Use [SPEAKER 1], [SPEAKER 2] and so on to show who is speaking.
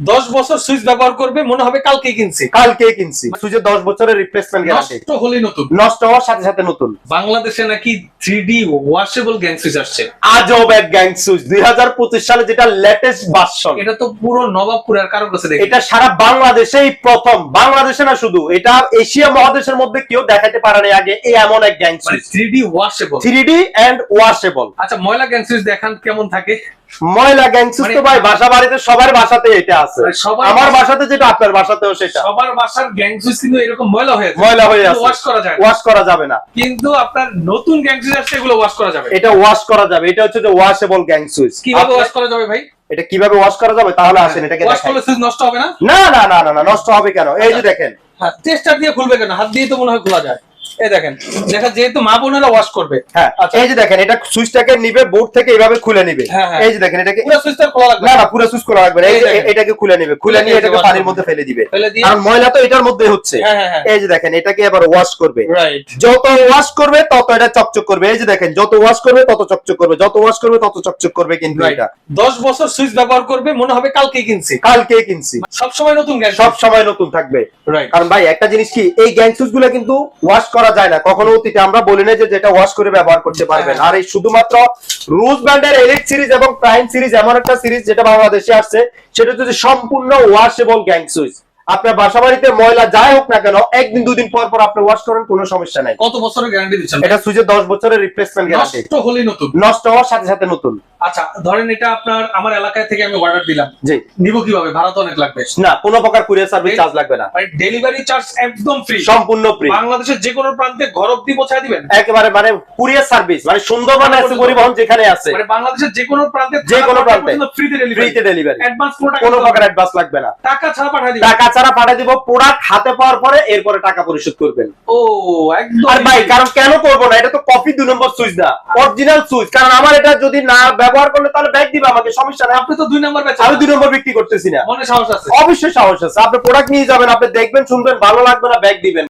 [SPEAKER 1] দশ বছর সুইচ ব্যবহার করবে মনে হবে কালকে কিনছি।
[SPEAKER 2] কালকে কিনছি। সুইচের দশ বছরের রিপ্লেসমেন্ট গ্যারান্টি
[SPEAKER 1] নষ্ট হলেই নতুন।
[SPEAKER 2] নষ্ট হওয়ার সাথে সাথে নতুন।
[SPEAKER 1] বাংলাদেশে নাকি three D washable gang switch আসছে।
[SPEAKER 2] আজব এক গ্যাং সুইচ দুই সালে যেটা লেটেস্ট ভার্সন
[SPEAKER 1] এটা তো পুরো নবাবপুরের কারও কাছে দেখি।
[SPEAKER 2] এটা সারা বাংলাদেশেই প্রথম। বাংলাদেশে না শুধু এটা এশিয়া মহাদেশের মধ্যে কেউ দেখাতে পারে পারেনি আগে এই এমন এক gang switch
[SPEAKER 1] three D washable
[SPEAKER 2] three D and washable
[SPEAKER 1] আচ্ছা ময়লা গ্যাং সুইচ দেখান কেমন থাকে?
[SPEAKER 2] ময়লা গ্যাং তো
[SPEAKER 1] মানে-
[SPEAKER 2] ভাই বাসা বাড়িতে সবার বাসাতে এটা আছে।
[SPEAKER 1] মানে
[SPEAKER 2] আমার বাসাতে যেটা আপনার বাসাতেও সেটা।
[SPEAKER 1] সবার বাসার গ্যাং সুইচ কিন্তু এরকম ময়লা হয়ে যায়।
[SPEAKER 2] ময়লা হয়ে আছে।
[SPEAKER 1] ওয়াশ করা যায়
[SPEAKER 2] ওয়াশ করা যাবে না।
[SPEAKER 1] কিন্তু আপনার নতুন গ্যাং সুইচ আসছে এগুলো ওয়াশ করা যাবে।
[SPEAKER 2] এটা ওয়াশ করা যাবে। এটা হচ্ছে যে ওয়াশেবল গ্যাং সুইচ
[SPEAKER 1] কীভাবে ওয়াশ করা যাবে ভাই?
[SPEAKER 2] এটা কীভাবে ওয়াশ করা যাবে? তাহলে আসেন এটাকে
[SPEAKER 1] ওয়াশ করলে সুইচ নষ্ট হবে না?
[SPEAKER 2] না না না না নষ্ট হবে কেন? এই যে দেখেন।
[SPEAKER 1] হ্যাঁ টেস্টার দিয়ে খুলবে কেন? হাত দিয়ে তো মনে হয় খোলা যায়। এই দেখেন দেখা যেহেতু মা বোনেরা ওয়াশ করবে।
[SPEAKER 2] হ্যাঁ
[SPEAKER 1] আচ্ছা।
[SPEAKER 2] এই যে দেখেন এটা সুইচটাকে নিবে বোর্ড থেকে এইভাবে খুলে নিবে। এই যে দেখেন এটাকে
[SPEAKER 1] পুরো সুইচটা খোলা লাগবে।
[SPEAKER 2] না না পুরো সুইচ করা লাগবে এই
[SPEAKER 1] এই
[SPEAKER 2] যে
[SPEAKER 1] দেখেন।
[SPEAKER 2] এটাকে খুলে নিবে। খুলে নিয়ে এটাকে পানির মধ্যে ফেলে দিবে। কারণ ময়লা তো এটার মধ্যে হচ্ছে। এই যে দেখেন এটাকে এবার ওয়াশ করবে। যত ওয়াশ করবে তত এটা চকচক করবে। এই যে দেখেন যত ওয়াশ করবে তত চকচক করবে। যত ওয়াশ করবে তত চকচক করবে কিন্তু এটা।
[SPEAKER 1] বছর সুইচ ব্যবহার করবে মনে হবে কালকে কিনছি।
[SPEAKER 2] কালকে কিনছি।
[SPEAKER 1] সব সময় নতুন গ্যাস।
[SPEAKER 2] সব সময় নতুন থাকবে। কারণ ভাই একটা জিনিস কি এই গ্যাং সুইচগুলো কিন্তু ওয়াশ করা যায় না কখনো অতীতে আমরা বলি না যে যেটা ওয়াশ করে ব্যবহার করতে পারবেন। আর এই শুধুমাত্র রুজ ব্র্যান্ডের এলিট সিরিজ এবং প্রাইম সিরিজ এমন একটা সিরিজ যেটা বাংলাদেশে আসছে, সেটা হচ্ছে সম্পূর্ণ সম্পূর্ণ ওয়াশেবল গ্যাং সুইচ আপনার বাসা বাড়িতে ময়লা যাই হোক না কেন একদিন দুদিন পর পর আপনি ওয়াশ করেন কোনো সমস্যা নাই।
[SPEAKER 1] কত বছরের গ্যারান্টি দিচ্ছেন?
[SPEAKER 2] এটা সুইচের দশ বছরের রিপ্লেসমেন্ট গ্যারান্টি
[SPEAKER 1] নষ্ট হলেই নতুন।
[SPEAKER 2] নষ্ট হওয়ার সাথে সাথে নতুন।
[SPEAKER 1] আচ্ছা ধরেন এটা আপনার আমার এলাকায় থেকে আমি অর্ডার দিলাম।
[SPEAKER 2] জি।
[SPEAKER 1] নিব কীভাবে? ভাড়া তো অনেক লাগবে।
[SPEAKER 2] না কোনো প্রকার কুরিয়ার সার্ভিস চার্জ লাগবে না।
[SPEAKER 1] মানে ডেলিভারি চার্জ একদম ফ্রি
[SPEAKER 2] সম্পূর্ণ ফ্রি
[SPEAKER 1] বাংলাদেশের যে কোনো প্রান্তে ঘর অব্দি পৌঁছায় দিবেন?
[SPEAKER 2] একেবারে মানে কুরিয়ার সার্ভিস মানে সুন্দরবন আছে পরিবহন যেখানে আছে।
[SPEAKER 1] মানে বাংলাদেশের যে কোনো প্রান্তে
[SPEAKER 2] যে কোনো প্রান্তে।
[SPEAKER 1] ফ্রিতে ডেলিভারি
[SPEAKER 2] ফ্রিতে ডেলিভারি
[SPEAKER 1] অ্যাডভান্স কোনো টাকা
[SPEAKER 2] কোনো প্রকার
[SPEAKER 1] না।
[SPEAKER 2] অ্যাডভান্স লাগবে না।
[SPEAKER 1] টাকা ছাড়া পাঠিয়ে দিবেন।
[SPEAKER 2] টাকা ছাড়া পাঠিয়ে দিব প্রোডাক্ট হাতে পাওয়ার পরে এরপরে টাকা পরিশোধ করবেন।
[SPEAKER 1] ও একদম।
[SPEAKER 2] আর ভাই কারণ কেন করব না? এটা তো কপি দুই নম্বর সুইচ না অরিজিনাল সুইচ কারণ আমার এটা যদি না ব্যবহার করলে তাহলে ব্যাগ দিবে আমাকে সমস্যা নাই।
[SPEAKER 1] আপনি তো দুই নম্বর ব্যাচ
[SPEAKER 2] আমি দুই নম্বর বিক্রি করতেছি না।
[SPEAKER 1] মনে সাহস আছে।
[SPEAKER 2] অবশ্যই সাহস আছে। আপনি প্রোডাক্ট নিয়ে যাবেন আপনি দেখবেন শুনবেন ভালো লাগবে না ব্যাগ দিবেন।